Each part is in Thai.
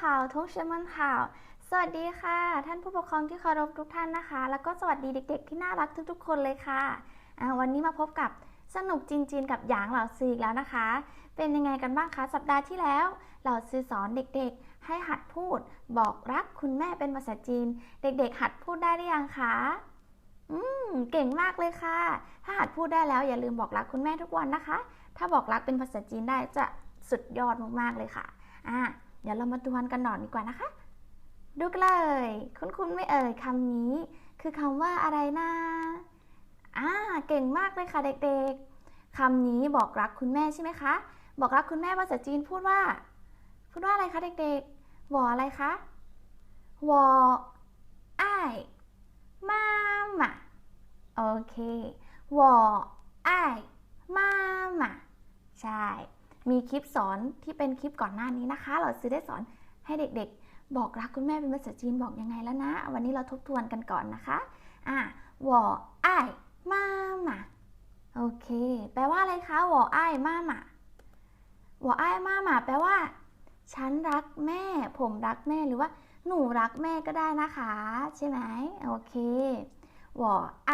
ข่าวทุกชมันข่าว สวัสดีค่ะ ท่านผู้ปกครองที่เคารพทุกท่านนะคะ แล้วก็สวัสดีเด็ก ๆ ที่น่ารักทุก ๆ คนเลยค่ะ วันนี้มาพบกับสนุกจีนจีกับหยางเหล่าซืออีกแล้วนะคะ เป็นยังไงกันบ้างคะ สัปดาห์ที่แล้ว เหล่าซือสอนเด็กๆ ให้หัดพูด บอกรักคุณแม่เป็นภาษาจีน เด็กๆ หัดพูดได้หรือยังคะ อืม เก่งมากเลยค่ะ ถ้าหัดพูดได้แล้วอย่าลืมบอกรักคุณแม่ทุกวันนะคะ ถ้าบอกรักเป็นภาษาจีนได้จะสุดยอดมากๆเลยค่ะ อ่า ดี๋ยวเรามาทวนกันหน่อยดีกว่านะคะ ดูกันเลย คุณคุณไม่เอ่ยคำนี้ คือคำว่าอะไรนะอ่าเก่งมากเลยค่ะเด็กๆคำนี้บอกรักคุณแม่ใช่ไหมคะ บอกรักคุณแม่ภาษาจีนพูดว่า พูดว่าอะไรคะเด็กๆวออะไรคะวอไอมาม่าโอเควอไอมาม่าใช่ มีคลิปสอนที่เป็นคลิปก่อนหน้านี้นะคะ เราซื้อได้สอนให้เด็กๆ บอกรักคุณแม่เป็นภาษาจีนบอกยังไงแล้วนะ วันนี้เราทบทวนกันก่อนนะคะอ่าวอไอมามาโอเค แปลว่าอะไรคะวอไอมามาวอไอมามาแปลว่า ฉันรักแม่ ผมรักแม่หรือว่า หนูรักแม่ก็ได้นะคะ ใช่ไหมโอเควอไอ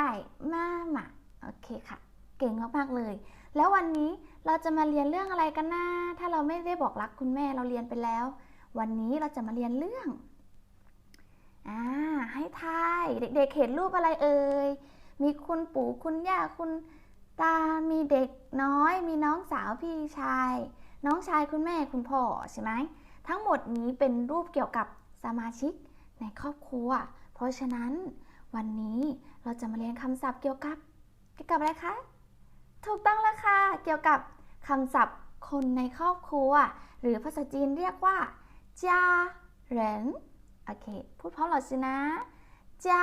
มามาโอเคค่ะ เก่งมากๆเลย แล้ววันนี้เราจะมาเรียนเรื่องอะไรกันนะถ้าเราไม่ได้บอกรักคุณแม่เราเรียนไปแล้ว วันนี้เราจะมาเรียนเรื่องอ่าให้ทายเด็กๆเห็นรูปอะไรเอ่ยมีคุณปู่คุณย่าคุณตา มีเด็กน้อย มีน้องสาวพี่ชาย น้องชายคุณแม่คุณพ่อใช่ไหมทั้งหมดนี้เป็นรูปเกี่ยวกับสมาชิกในครอบครัว เพราะฉะนั้นวันนี้เราจะมาเรียนคำศัพท์เกี่ยวกับ เกี่ยวกับอะไรคะ ถูกต้องแล้วค่ะ เกี่ยวกับคำศัพท์คนในครอบครัว หรือภาษาจีนเรียกว่าจาเหรินโอเค พูดพร้อมเราสินะจา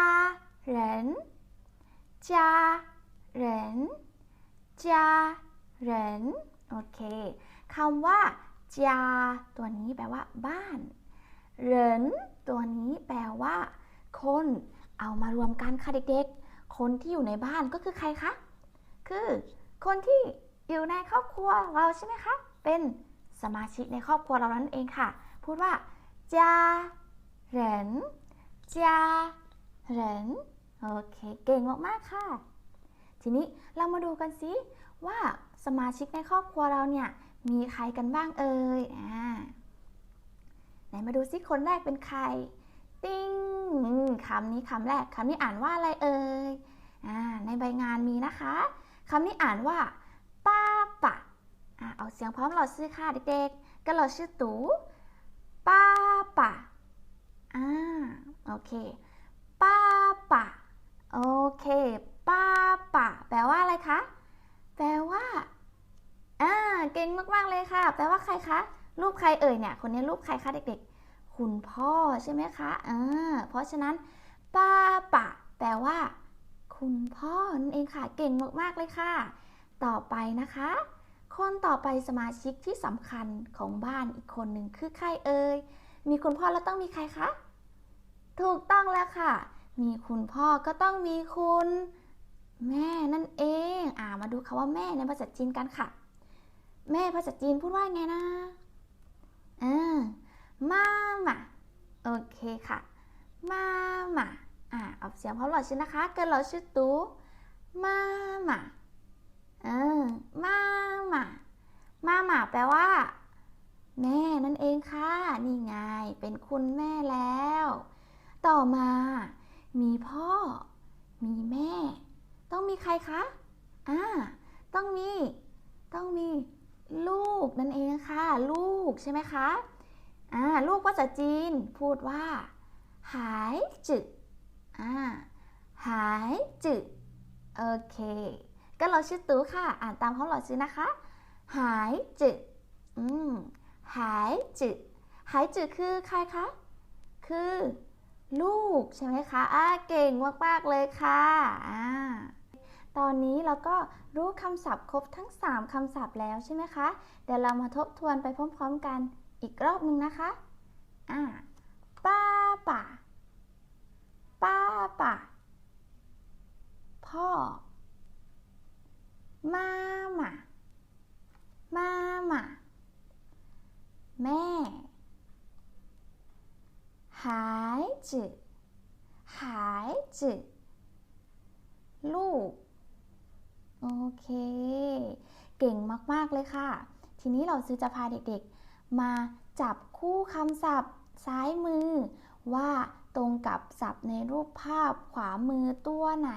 เหรินจาเหรินจาเหรินโอเคคำว่าจาตัวนี้แปลว่า บ้านเหรนตัวนี้แปลว่า คน เอามารวมกันค่ะเด็กๆ คนที่อยู่ในบ้านก็คือใครคะ คือ คนที่อยู่ในครอบครัวเราใช่ไหมคะ เป็นสมาชิกในครอบครัวเรานั่นเองค่ะ พูดว่าจาเหรนจาเหรนโอเค เก่งมากๆค่ะ ทีนี้เรามาดูกันสิว่าสมาชิกในครอบครัวเราเนี่ยมีใครกันบ้างเอ่ยอ่าไหนมาดูซิคนแรกเป็นใคร ติ้งคำนี้คำแรกคำนี้อ่านว่าอะไรเอ่ยอ่าในใบงานมีนะคะ คำนี้อ่านว่าป้าปะเอาเสียงพร้อมหลอดซื้อค่ะเด็กๆก็หลอดชื่อตูป้าปะอ่าโอเคป้าปะโอเคป้าปะแปลว่าอะไรคะแปลว่าอ่าเก่งมากๆเลยค่ะ แปลว่าใครคะรูปใครเอ่ยเนี่ย คนนี้รูปใครคะเด็กๆ คุณพ่อใช่ไหมคะอ่าเพราะฉะนั้นป้าปะ แปลว่า คุณพ่อนั่นเองค่ะ เก่งมากๆเลยค่ะ ต่อไปนะคะ คนต่อไปสมาชิกที่สำคัญของบ้านอีกคนหนึ่งคือใครเอ่ย มีคุณพ่อแล้วต้องมีใครคะ ถูกต้องแล้วค่ะ มีคุณพ่อก็ต้องมีคุณ แม่นั่นเอง อ่ามาดูคาว่าแม่ในภาษาจีนกันค่ะ แม่ภาษาจีนพูดว่าไงนะอ่ามาม่าโอเคค่ะมาม่า อ่าออกเสียงพร้อมหลอดชื่อนะคะเกิดหลอดชื่อตูมามาเออมามามามาแปลว่า แม่นั่นเองค่ะ นี่ไง เป็นคุณแม่แล้ว ต่อมา มีพ่อ มีแม่ ต้องมีใครคะอ่าต้องมี ต้องมี ลูกนั่นเองค่ะ ลูกใช่ไหมคะอ่าลูกภาษาจีนพูดว่าหายจึ อ่าหายจึโอเค ก็เราชื่อตู้ค่ะ อ่านตามเขาหลอชื่อนะคะ หายจึอืมหายจืหายจืคือใครคะ คือ ลูกใช่ไหมคะ อ่า เก่งมากๆเลยค่ะอ่าตอนนี้เราก็รู้คำศัพท์ครบทั้ง 3คำศัพท์แล้วใช่ไหมคะ เดี๋ยวเรามาทบทวนไปพร้อม ๆ กันอีกรอบนึงนะคะ อ่าป้าป่า ป้าป่าพ่อ มาม่ามาม่าแม่หายจืหายจืลูก โอเค เก่งมาก ๆ เลยค่ะ ทีนี้เราซื้อจะพาเด็กๆ มาจับคู่คำศัพท์ซ้ายมือว่า ตรงกับศัพท์ในรูปภาพขวามือตัวไหน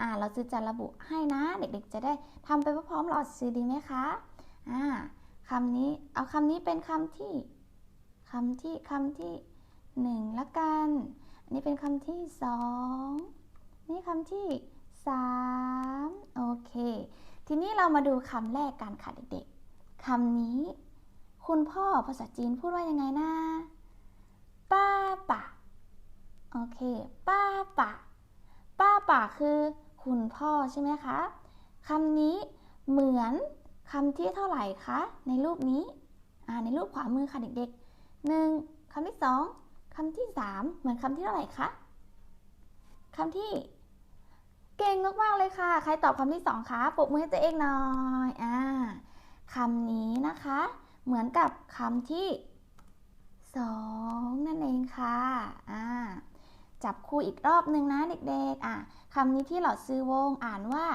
อ่า เราซื้อจะระบุให้นะ เด็กๆ จะได้ทำไปพร้อมๆเราซื้อดีไหมคะ อ่าคำนี้ เอาคำนี้เป็นคำที่คำที่คำที่หนึ่งละกัน อันนี้เป็นคำที่สองนี่คำที่สามโอเค ทีนี้เรามาดูคำแรกกันค่ะเด็กๆคำนี้ คุณพ่อภาษาจีนพูดว่ายังไงนะ้า โอเคป้าป่าป้าป่าคือคุณพ่อใช่ไหมคะคำนี้เหมือนคำที่เท่าไหร่คะในรูปนี้ในรูปขวามือค่ะเด็กๆหนึ่งคำที่สองคำที่สามเหมือนคำที่เท่าไหร่คะคำที่เก่งมากๆเลยค่ะ ใครตอบคำที่สองคะปรบมือให้ตัวเองหน่อยอ่าคำนี้นะคะ เหมือนกับคำที่สองนั่นเองค่ะอ่า จับคู่อีกรอบหนึ่งนะเด็กๆ อ่าคำนี้ที่หลอดซื้อวงอ่านว่า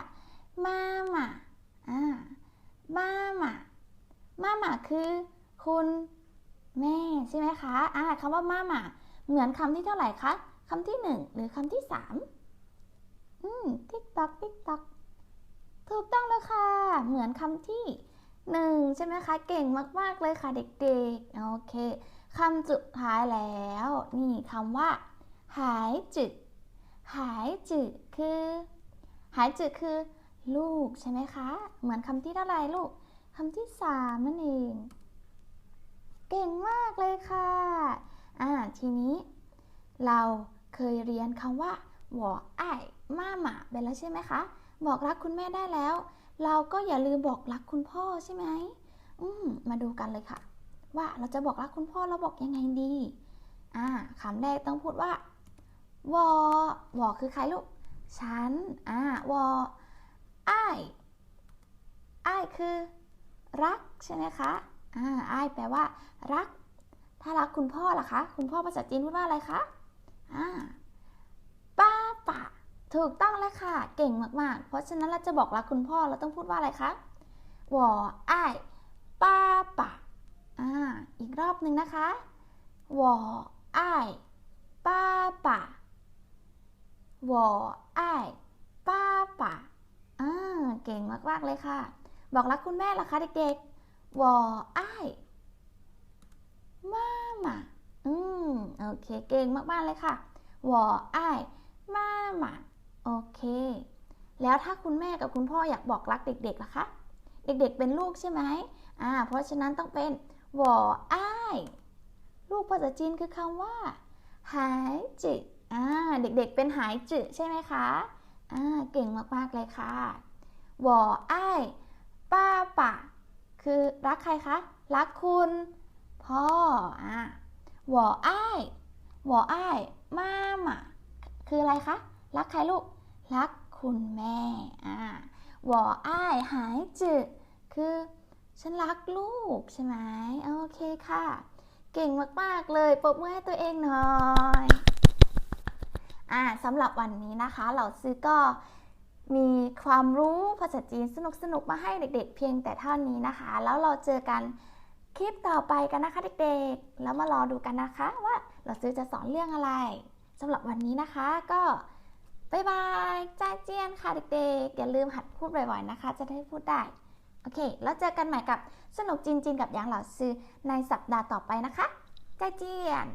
มาหมาอ่ามาหมามาหมาคือคุณแม่ใช่ไหมคะอ่าคำว่ามาหมาเหมือนคำที่เท่าไหร่คะคำที่หนึ่งหรือคำที่สามอืมติ๊กตักติ๊กตักถูกต้องแล้วค่ะ เหมือนคำที่หนึ่งใช่ไหมคะ เก่งมาก ๆ เลยค่ะเด็กๆ โอเคคำสุดท้ายแล้ว นี่คำว่า หายจืดหายจืดคือหายจืดคือ ลูกใช่ไหมคะ เหมือนคำที่เท่าไรลูกคำที่สามนั่นเอง เก่งมากเลยค่ะอ่าทีนี้ เราเคยเรียนคำว่าหวอไอ้มาหมาไปแล้วใช่ไหมคะ บอกรักคุณแม่ได้แล้ว เราก็อย่าลืมบอกรักคุณพ่อใช่ไหมอืมมาดูกันเลยค่ะ ว่าเราจะบอกรักคุณพ่อเราบอกยังไงดี อ่าคำแรกต้องพูดว่า วอวอคือใครลูก ฉัน อ่าวอไอ้ไอ้คือ รักใช่ไหมคะ อ่าไอ้แปลว่า รัก ถ้ารักคุณพ่อล่ะคะ คุณพ่อภาษาจีนพูดว่าอะไรคะ อ่า ป้าป่าถูกต้องแล้วค่ะ เก่งมากๆ เพราะฉะนั้นเราจะบอกรักคุณพ่อเราต้องพูดว่าอะไรคะวอไอ้ป้าป่าอ่า อีกรอบหนึ่งนะคะวอไอ้ป้าป่า วอไอ้ป้าป่าอ่าเก่งมากๆเลยค่ะ บอกรักคุณแม่ล่ะคะเด็กๆวอไอ้มามาอืมโอเค เก่งมากๆเลยค่ะวอไอ้มามาโอเค แล้วถ้าคุณแม่กับคุณพ่ออยากบอกรักเด็กๆล่ะคะ เด็กๆเป็นลูกใช่ไหมอ่า เพราะฉะนั้นต้องเป็นวอไอ้ลูกภาษาจีนคือคำว่าหายจื อ่าเด็กๆเป็นหายจืดใช่ไหมคะอ่าเก่งมากๆเลยค่ะวอไอ้ป้าป่าคือรักใครคะ รักคุณพ่ออ่าวอไอ้วอไอ้มาหมาคืออะไรคะ รักใครลูก รักคุณแม่อ่าวอไอ้หายจืดคือฉันรักลูกใช่ไหมโอเคค่ะ เก่งมาก ๆ เลยปรบมือให้ตัวเองหน่อย อ่าสำหรับวันนี้นะคะเราซื้อก็มีความรู้ภาษาจีนสนุกๆมาให้เด็ก ๆ เพียงแต่เท่านี้นะคะ แล้วเราเจอกันคลิปต่อไปกันนะคะเด็กๆ แล้วมารอดูกันนะคะ ว่าเราซื้อจะสอนเรื่องอะไรสำหรับวันนี้นะคะก็บายบายจ้าเจียนค่ะเด็กๆ อย่าลืมหัดพูดบ่อยๆนะคะ จะได้พูดได้ โอเค แล้วเจอกันใหม่กับสนุกจริงๆกับยางเหล่าซื้อในสัปดาห์ต่อไปนะคะจ้าเจียน